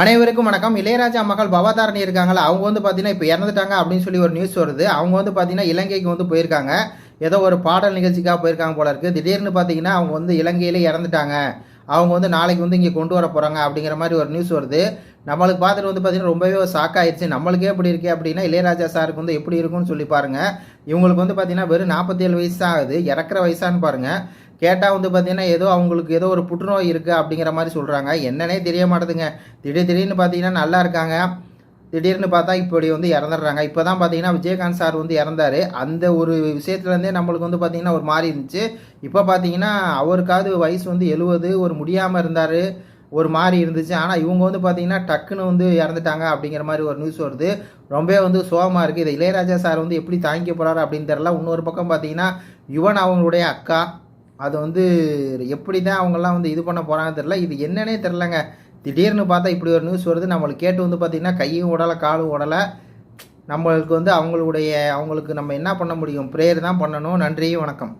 அனைவருக்கும் வணக்கம். இளையராஜா மகள் பவதாரணி இருக்காங்களா அவங்க வந்து பார்த்தீங்கன்னா இப்போ இறந்துட்டாங்க அப்படின்னு சொல்லி ஒரு நியூஸ் வருது. அவங்க வந்து பார்த்தீங்கன்னா இலங்கைக்கு வந்து போயிருக்காங்க. ஏதோ ஒரு பாடல் நிகழ்ச்சிக்காக போயிருக்காங்க போல இருக்குது திடீர்னு பார்த்தீங்கன்னா அவங்க வந்து இலங்கையில் இறந்துட்டாங்க. அவங்க வந்து நாளைக்கு வந்து இங்கே கொண்டு வர போகிறாங்க அப்படிங்கிற மாதிரி ஒரு நியூஸ் வருது. நம்மளுக்கு பார்த்துட்டு வந்து பார்த்தீங்கன்னா ரொம்பவே ஒரு ஷாக் ஆயிடுச்சு நம்மளுக்கே எப்படி இருக்கு அப்படின்னா இளையராஜா சாருக்கு வந்து எப்படி இருக்கும்னு சொல்லி பாருங்கள் இவங்களுக்கு வந்து பார்த்தீங்கன்னா வெறும் நாற்பத்தேழு வயசு ஆகுது. இறக்குற வயசான்னு பாருங்கள் கேட்டால் வந்து பார்த்தீங்கன்னா ஏதோ அவங்களுக்கு ஏதோ ஒரு புற்றுநோய் இருக்குது அப்படிங்கிற மாதிரி சொல்கிறாங்க என்னன்னே தெரிய மாட்டேதுங்க. திடீர் திடீர்னு பார்த்தீங்கன்னா நல்லா இருக்காங்க. திடீர்னு பார்த்தா இப்படி வந்து இறந்துடுறாங்க. இப்போ தான் பார்த்தீங்கன்னா விஜயகாந்த் சார் வந்து இறந்தாரு. அந்த ஒரு விஷயத்துலேருந்தே நம்மளுக்கு வந்து பார்த்தீங்கன்னா ஒரு மாதிரி இருந்துச்சு. இப்போ பார்த்தீங்கன்னா அவருக்காவது வயசு வந்து எழுவது ஒரு முடியாமல் இருந்தார். ஒரு மாதிரி இருந்துச்சு. ஆனால் இவங்க வந்து பார்த்தீங்கன்னா டக்குன்னு வந்து இறந்துட்டாங்க அப்படிங்கிற மாதிரி ஒரு நியூஸ் வருது. ரொம்பவே வந்து சோகமாக இருக்குது இதை இளையராஜா சார் வந்து எப்படி தாங்கிக்க போகிறாரு அப்படின்னு தெரில இன்னொரு பக்கம் பார்த்தீங்கன்னா யுவன் அவங்களுடைய அக்கா அது வந்து எப்படி தான் அவங்கெல்லாம் வந்து இது பண்ண போகிறாங்கன்னு தெரில இது என்னன்னே தெரிலங்க திடீர்னு பார்த்தா இப்படி ஒரு நியூஸ் வருது. நம்மளுக்கு கேட்டு வந்து பார்த்திங்கன்னா கையும் உடலை காலும் உடலை நம்மளுக்கு வந்து அவங்களுடைய அவங்களுக்கு நம்ம என்ன பண்ண முடியும்? ப்ரேயர் தான் பண்ணணும். நன்றி வணக்கம்.